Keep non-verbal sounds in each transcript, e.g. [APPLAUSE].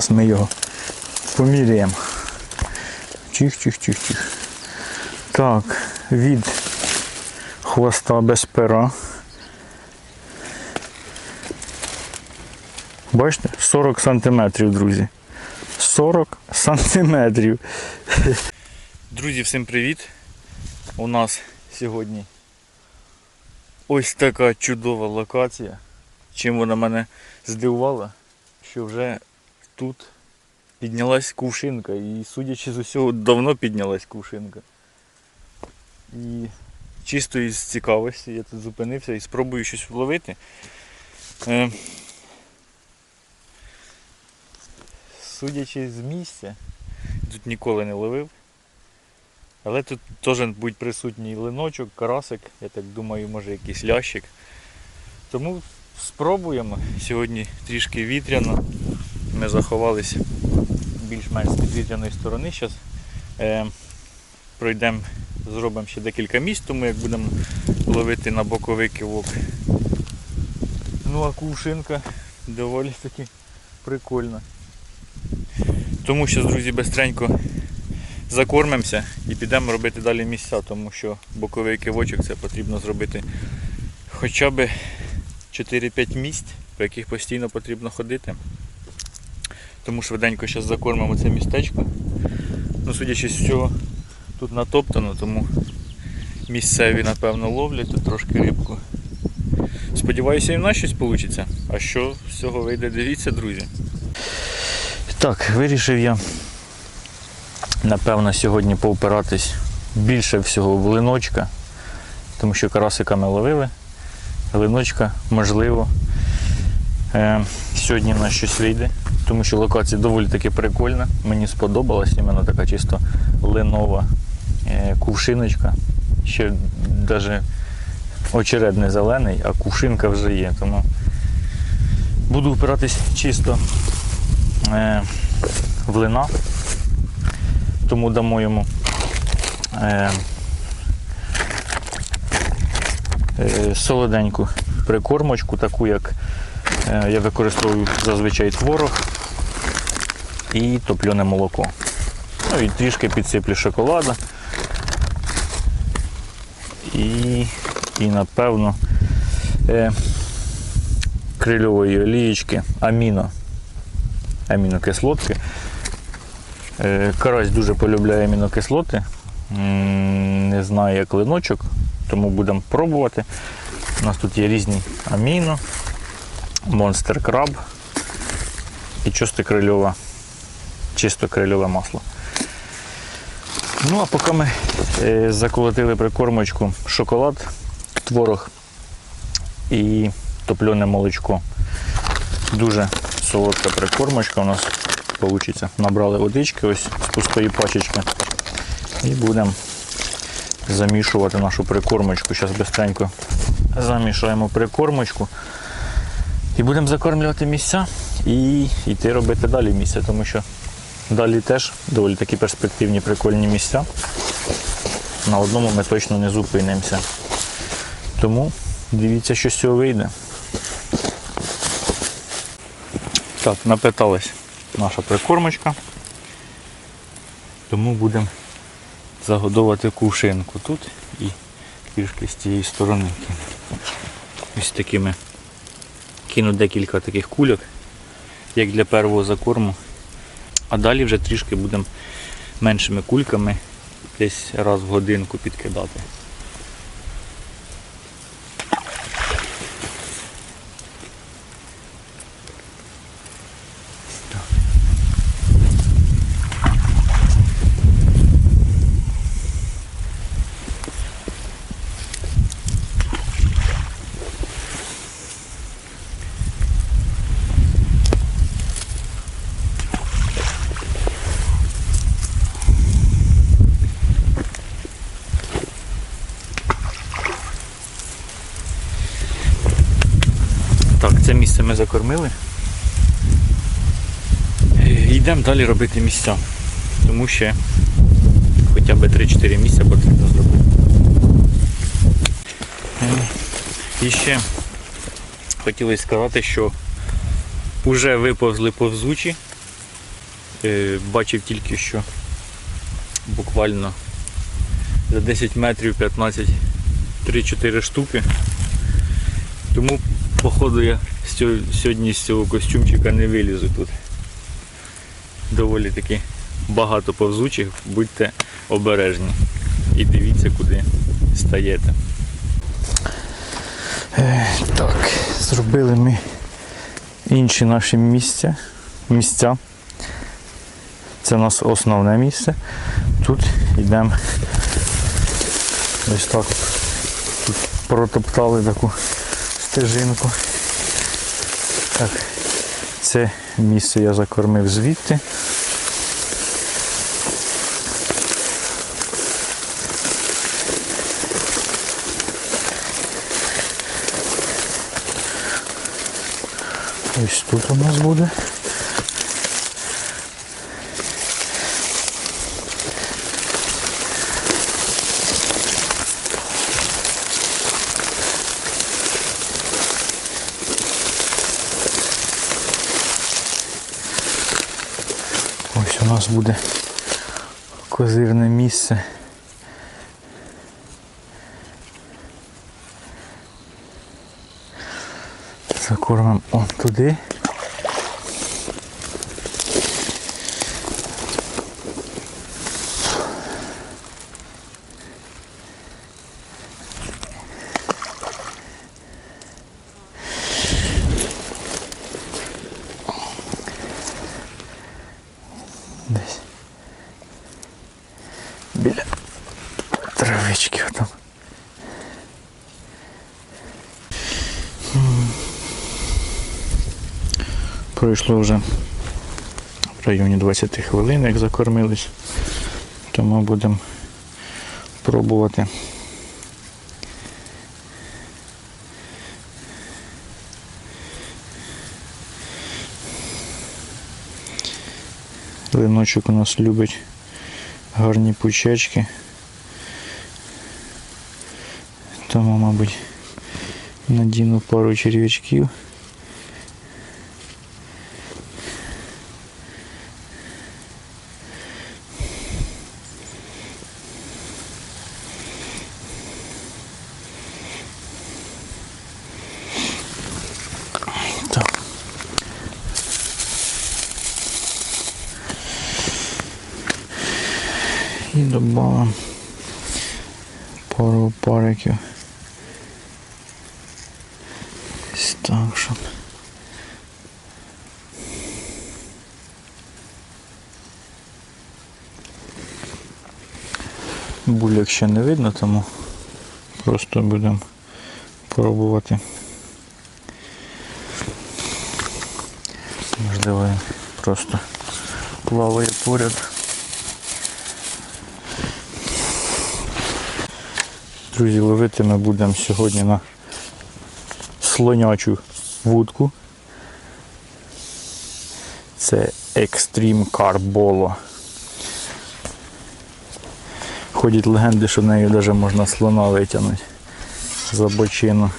Зараз ми його поміряємо. Чих-чих-чих-чих. Так, від хвоста без пера. Бачите, 40 сантиметрів, друзі. 40 сантиметрів. Друзі, всім привіт! У нас сьогодні ось така чудова локація. Чим вона мене здивувала, що вже тут піднялась кувшинка. І судячи з усього, давно піднялась кувшинка. І чисто із цікавості я тут зупинився і спробую щось вловити. Е, судячи з місця, тут ніколи не ловив. Але тут теж будь присутній линочок, карасик, я так думаю, може якийсь лящик. Тому спробуємо. Сьогодні трішки вітряно. Ми заховались більш-менш з підвітряної сторони. Зараз е, пройдемо, зробимо ще декілька місць, тому як будемо ловити на боковий кивок. Ну а кувшинка доволі таки прикольна. Тому що, друзі, безстренько закормимося і підемо робити далі місця, тому що боковий кивочок це потрібно зробити хоча б 4-5 місць, по яких постійно потрібно ходити. Тому швиденько зараз закормимо це містечко. Ну, судячи з цього, тут натоптано, тому місцеві, напевно, ловлять тут трошки рибку. Сподіваюся, і в нас щось вийде. А що з цього вийде, дивіться, друзі. Так, вирішив я напевно, сьогодні поопиратись більше всього в линочка, тому що карасика ми ловили. Линочка, можливо. Е, сьогодні в нас щось вийде, тому що локація доволі таки прикольна. Мені сподобалась іменно така чисто линова е, кувшиночка. Ще навіть очеред не зелений, а кувшинка вже є. Тому буду впиратись чисто е, в лина тому дамо йому е, солоденьку прикормочку, таку як я використовую зазвичай творог і топлене молоко. Ну і трішки підсиплю шоколада. І, і напевно е, крильової олієчки, аміно, амінокислотки. Е, Карась дуже полюбляє амінокислоти. Не знаю, як линочок, тому будемо пробувати. У нас тут є різні аміно, монстер краб і чисто крильове, чисто крильове масло. Ну, а поки ми е, заколотили прикормочку шоколад, творог і топлене молочко. Дуже солодка прикормочка у нас вийде. Набрали водички ось з пустої пачечки. І будемо замішувати нашу прикормочку. Зараз швидко замішаємо прикормочку. І будемо закормлювати місця і йти робити далі місця, тому що далі теж доволі такі перспективні прикольні місця. На одному ми точно не зупинимося. Тому дивіться, що з цього вийде. Так, напитались наша прикормочка. Тому будемо загодовувати кувшинку тут і трішки з цієї сторони. Ось такими кину декілька таких кульок, як для першого закорму. А далі вже трішки будемо меншими кульками десь раз в годинку підкидати. Так, це закормили. Е, Йдемо далі робити місця. Тому ще хоча б 3-4 місця потрібно зробити. Е, І ще хотілося сказати, що вже виповзли повзучі Е, бачив тільки що буквально за 10 метрів 15 3-4 штуки. Тому, походу, я сьогодні з цього костюмчика не вилізу тут. Доволі таки багато повзучих, будьте обережні і дивіться, куди стаєте. Так, зробили ми інші наші місця. місця. Це у нас основне місце. Тут йдемо ось так. Тут протоптали таку стежинку. Так, це місце я закормив звідти. Ось тут у нас буде. Нас буде козирне місце. Закормимо он туди. Десь. Біля травички там. Пройшло вже в районі 20 хвилин, як закормились, тому будемо пробувати. Линочок у нас любить гарні пучечки. Тому, мабуть, надіну пару черв'ячків. пару париків. Ось так, щоб. Буляк ще не видно, тому просто будемо пробувати. Можливо, він просто плаває поряд. Друзі, ловити ми будемо сьогодні на слонячу вудку. Це Extreme Carbolo. Ходять легенди, що нею навіть можна слона витягнути за бочину.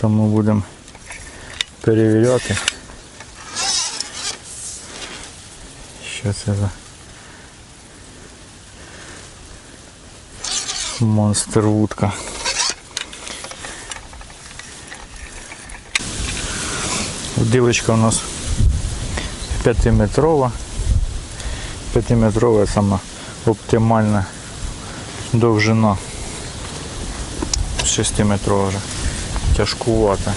Тому будемо перевіряти. Що це за монстр вудка? Дилочка у нас 5-метрова. 5-метрова сама оптимальна довжина. 6-метрова вже. Тяжкувата.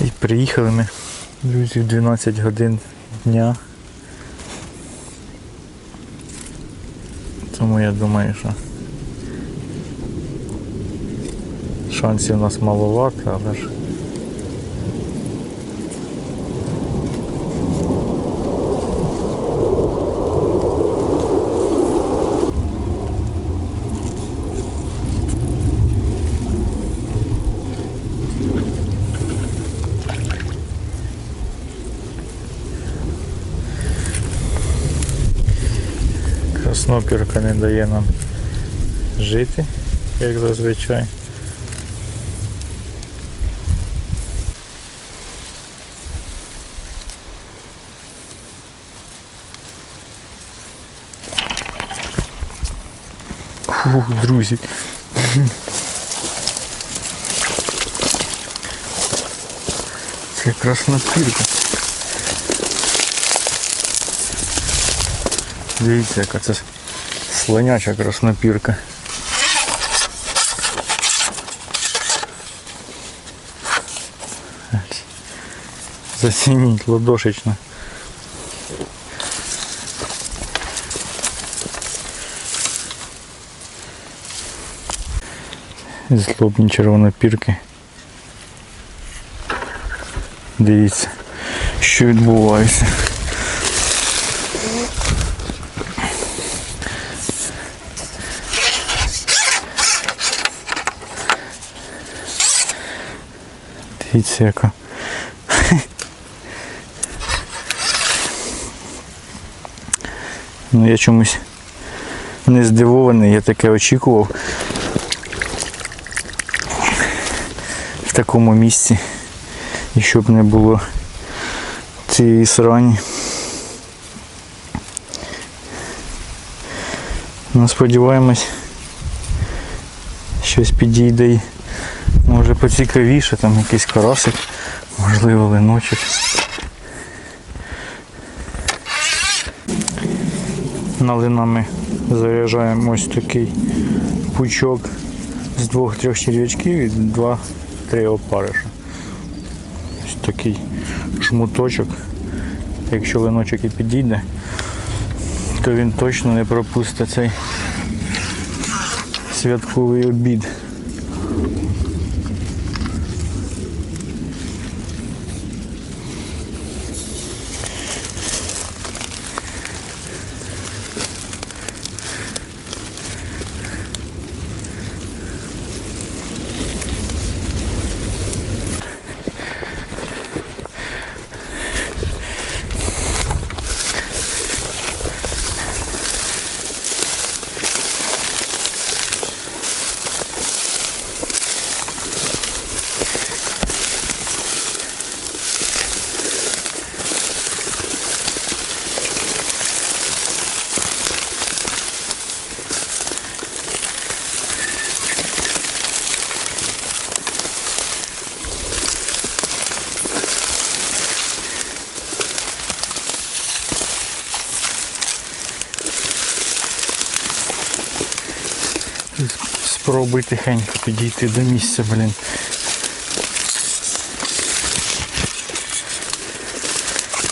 І приїхали ми, друзі, 12 годин дня. Тому я думаю, що шансів у нас маловато, але ж опірка не дає нам жити, як зазвичай. Фух, друзі. Це якраз напірка. Дивіться, яка це слоняча краснопірка. Зацініть ладошечно. Злобні червонопірки. Дивіться, що відбувається. Дивіться, яка. Ну я чомусь не здивований, я таке очікував в такому місці. І щоб не було цієї срані. Ну, сподіваємось, щось підійде може поцікавіше, там якийсь карасик, можливо линочок. Налина ми заряджаємо ось такий пучок з двох-трьох черв'ячків і два-три опариша. Ось такий жмуточок. Якщо линочок і підійде, то він точно не пропустить цей святковий обід. Спробуй тихенько підійти до місця, блін.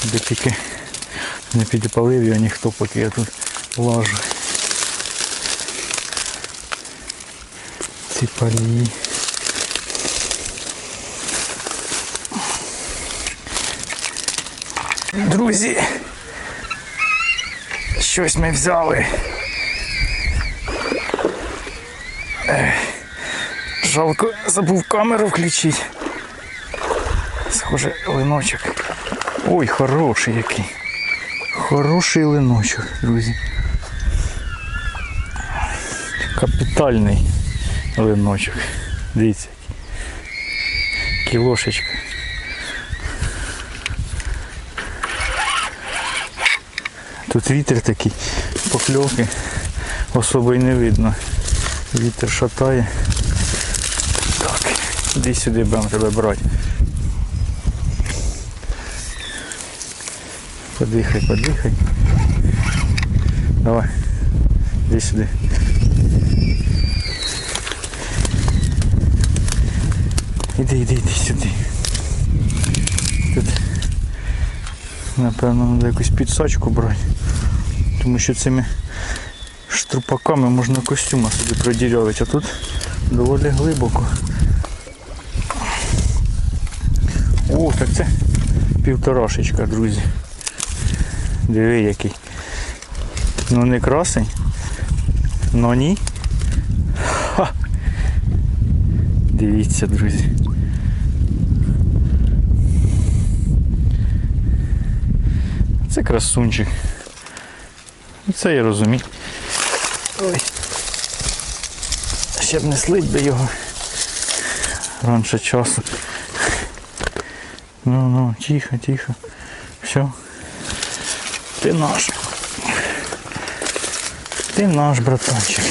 Де тільки не підпалив його ніхто, поки я тут лажу. Ці палії. Друзі, щось ми взяли. Жалко, забув камеру включити. Схоже, линочок. Ой, хороший який. Хороший линочок, друзі. Капітальний линочок. Дивіться. Кілошечка. Тут вітер такий, покльовки особо й не видно. Вітер шатає. Так, іди сюди будемо тебе брати. Подихай, подихай. Давай. Іди сюди. Іди, іди, іди сюди. Тут, напевно, треба якусь підсачку брати. Тому що цими штрупаками можна костюма собі продірявити, а тут доволі глибоко. О, так це півторашечка, друзі. Диви який. Ну не красень. Но ні. Ха. Дивіться, друзі. Це красунчик. Це я розумію. Ой. Ще б не слить би його раніше часу. Ну, ну, тихо, тихо. Все. Ти наш. Ти наш, братанчик.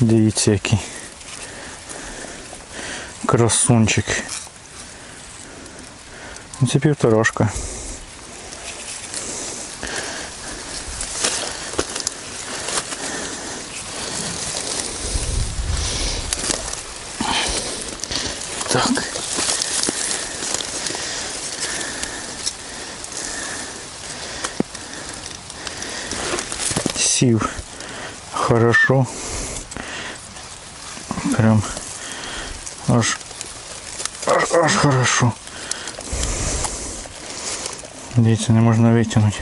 Дивіться який. Красунчик. Ну, Це півторашка. Так. Сів хорошо. Прям аж аж, аж хорошо. Дивіться, не можна витягнути.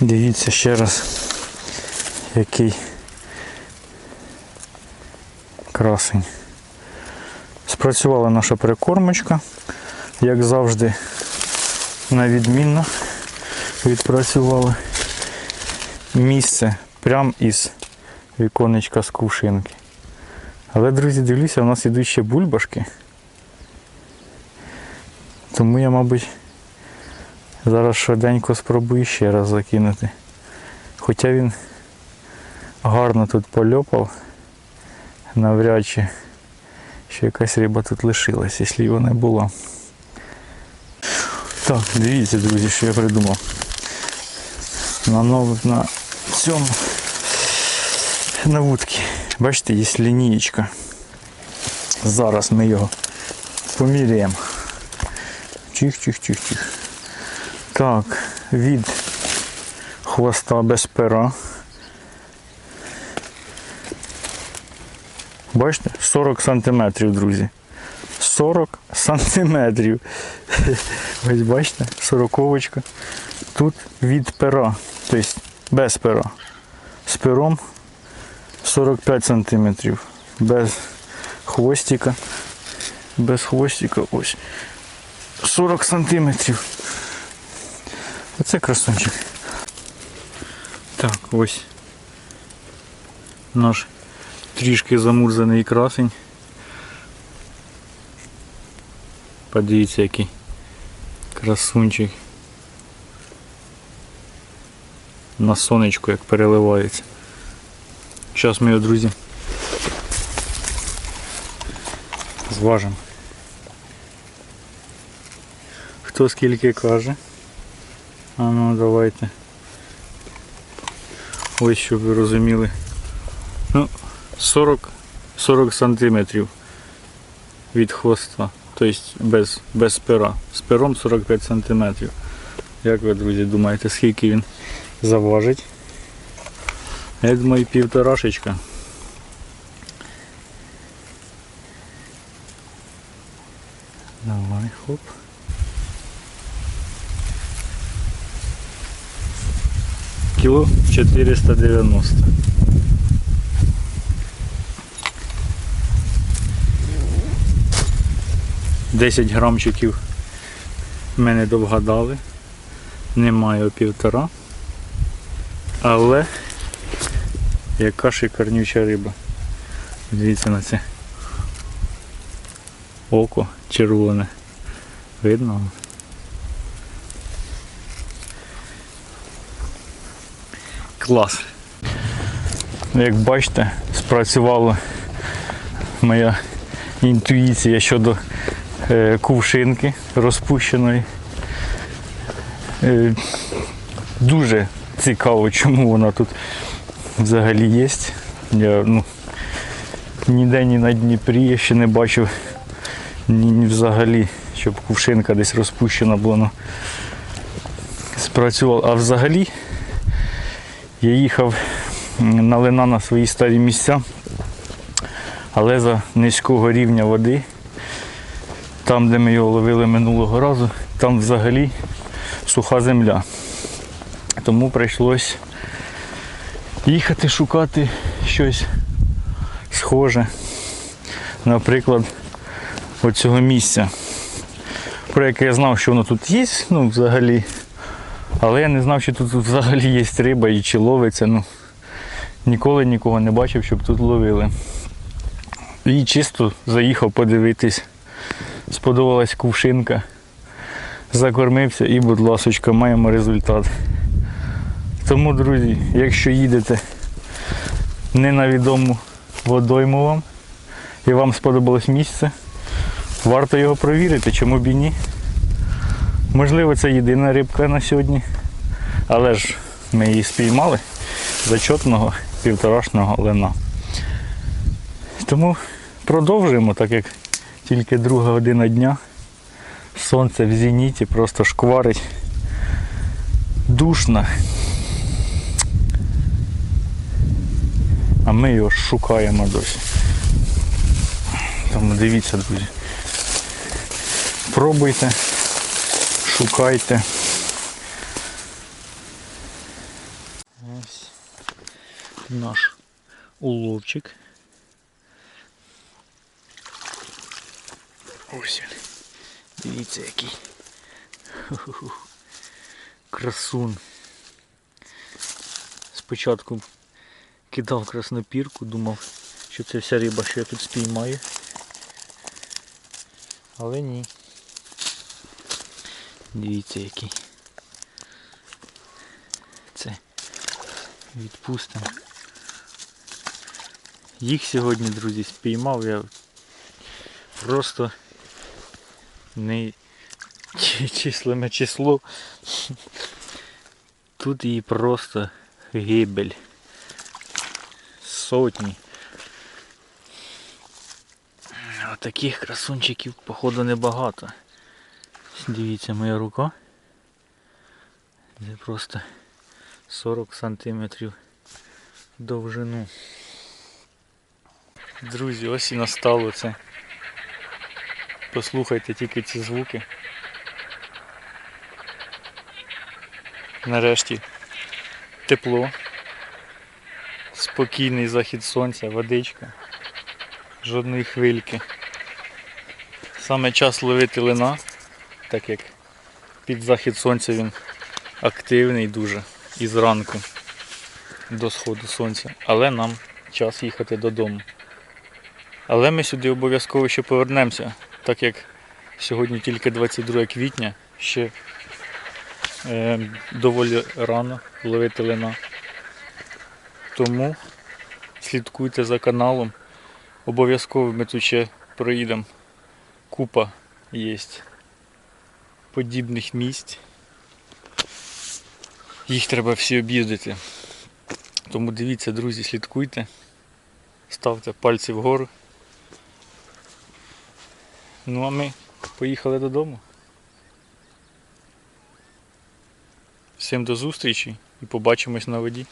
Дивіться ще раз, який красень. Спрацювала наша прикормочка, як завжди, на відмінно відпрацювали місце прямо із віконечка з кувшинки. Але, друзі, дивлюся, у нас ідуть ще бульбашки. Тому я, мабуть, зараз швиденько спробую ще раз закинути. Хоча він гарно тут польопав, навряд чи ще якась риба тут лишилась, якщо не було. Так, дивіться, друзі, що я придумав. На, нов... на цьому на вудці. Бачите, є лінієчка. Зараз ми його поміряємо. Чих-чих-чих-чих. Так, від хвоста без пера. Бачите? 40 сантиметрів, друзі. 40 сантиметрів. [LAUGHS] Ось бачите, сороковочка. Тут від пера, тобто без пера. З пером 45 сантиметрів. Без хвостика. Без хвостика ось. 40 сантиметрів. Оце красунчик. Так, ось наш трішки замурзаний красень. Подивіться, який красунчик. На сонечку як переливається. Зараз його, друзі, зважимо. Хто скільки каже? А ну давайте. Ось щоб ви розуміли. Ну, 40, 40 сантиметрів від хвоста. Тобто без, без пера. З пером 45 сантиметрів. Як ви, друзі, думаєте, скільки він заважить? Я думаю, півторашечка. Давай, хоп. Кіло 490. Десять грамчиків мене довгадали. Немає півтора. Але яка шикарнюча риба. Дивіться на це. Око червоне. Видно? Клас. Як бачите, спрацювала моя інтуїція щодо кувшинки розпущеної. Е, дуже цікаво, чому вона тут взагалі є. Я ну, ніде ні на Дніпрі я ще не бачив ні, ні взагалі, щоб кувшинка десь розпущена була. Ну, спрацювала. А взагалі я їхав на лина на свої старі місця, але за низького рівня води, там, де ми його ловили минулого разу, там взагалі суха земля. Тому прийшлось їхати шукати щось схоже. Наприклад, оцього місця, про яке я знав, що воно тут є, ну взагалі. Але я не знав, що тут взагалі є риба і чи ловиться. Ну, ніколи нікого не бачив, щоб тут ловили. І чисто заїхав подивитись. Сподобалась кувшинка. Закормився і, будь ласочка, маємо результат. Тому, друзі, якщо їдете не на відому водойму вам і вам сподобалось місце, варто його провірити, чому б і ні. Можливо, це єдина рибка на сьогодні, але ж ми її спіймали зачетного півторашного лина. Тому продовжуємо, так як тільки друга година дня. Сонце в зеніті просто шкварить. Душно. А ми його шукаємо досі. Тому дивіться, друзі. Пробуйте, шукайте. Ось наш уловчик. Ось він. Дивіться який. Красун. Спочатку кидав краснопірку, думав, що це вся риба, що я тут спіймаю. Але ні. Дивіться який. Це відпустимо. Їх сьогодні, друзі, спіймав я просто не чи- числиме число. Тут її просто гибель. Сотні. Таких красунчиків, походу, небагато. Дивіться, моя рука. Це просто 40 сантиметрів довжину. Друзі, ось і настало це. Послухайте тільки ці звуки. Нарешті тепло, спокійний захід сонця, водичка, жодної хвильки. Саме час ловити лина, так як під захід сонця він активний дуже і зранку до сходу сонця. Але нам час їхати додому. Але ми сюди обов'язково ще повернемося, так як сьогодні тільки 22 квітня, ще е, доволі рано ловити лина. Тому слідкуйте за каналом. Обов'язково ми тут ще проїдемо. Купа є подібних місць. Їх треба всі об'їздити. Тому дивіться, друзі, слідкуйте, ставте пальці вгору. Ну а ми поїхали додому. Всім до зустрічі і побачимось на воді.